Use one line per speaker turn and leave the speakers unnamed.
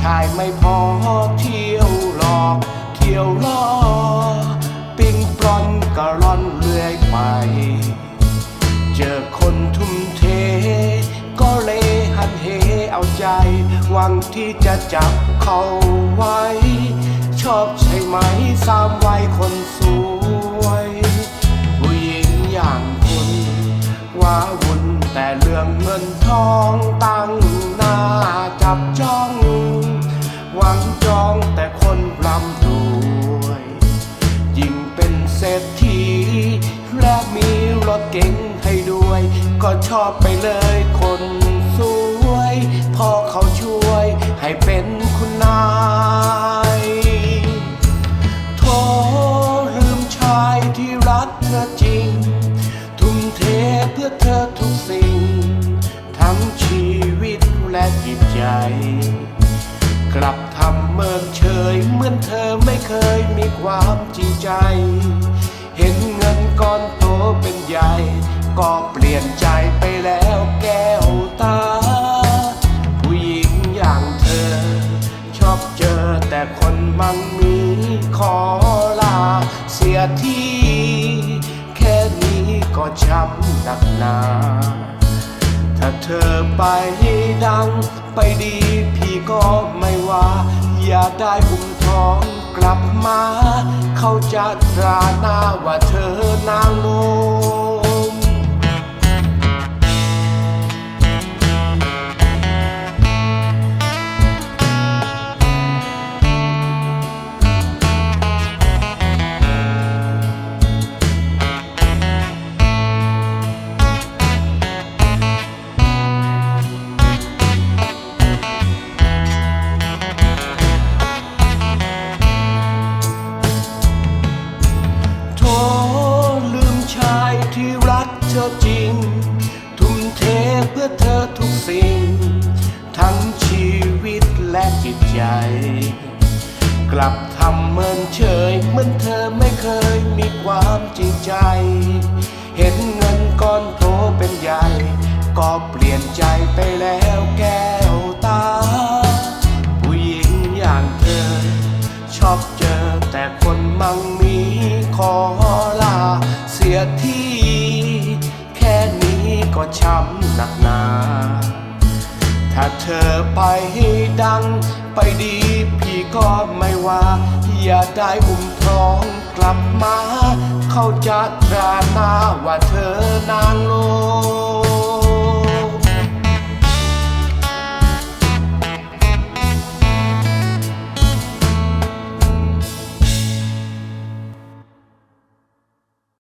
ชายไม่พอเที่ยวหลอก เที่ยวล่อปิ้งปลอนกะร่อนเรื่อยไป เจอคนทุ่มเท ก็เลยหันเหเอาใจ หวังที่จะจับเขาไว้ ชอบใช่ไหมสามวัยคนสวยผู้หญิงอย่างคุณว่าวุ่นแต่เรื่องเงินทองตั้งหน้าจับจ้อง เศรษฐีและมีรถเก๋งให้ด้วย ก็ชอบไปเลยคนสวย พอเขาช่วยให้เป็นคุณนายโทลืมชายที่รักเธอจริง ทุ่มเทเพื่อเธอทุกสิ่ง ทั้งชีวิตและจิตใจกลับทำเมินเฉยเหมือนเธอไม่เคยมีความจริงใจ เงินก้อนโตเป็นใหญ่ ก็เปลี่ยนใจไปแล้วแก้วตา ผู้หญิงอย่างเธอ ชอบเจอแต่คนมั่งมีขอลา เสียทีแค่นี้ก็ช้ำหนักหนาถ้าเธอไปดังไปดีพี่ก็ไม่ว่า อย่าได้อุ้มท้อง กลับมา เขาจะตราหน้าว่าเธอนางโน ธอจริง ทุ่มเทเพื่อเธอทุกสิ่ง ทั้งชีวิตและจิตใจ กลับทำเหมินเฉยเหมือนเธอไม่เคยมีความจริงใจ เห็นเงินก้อนโตเป็นใหญ่ ก็เปลี่ยนใจไปแล้วแก้วตา ผู้หญิงอย่างเธอชอบเจอ ก็ช้ำหนักหนา ถ้าเธอไปดังไปดีพี่ก็ไม่ว่า อย่าได้อุ้มท้องกลับมา เขาจะตราหน้าว่าเธอนางโลม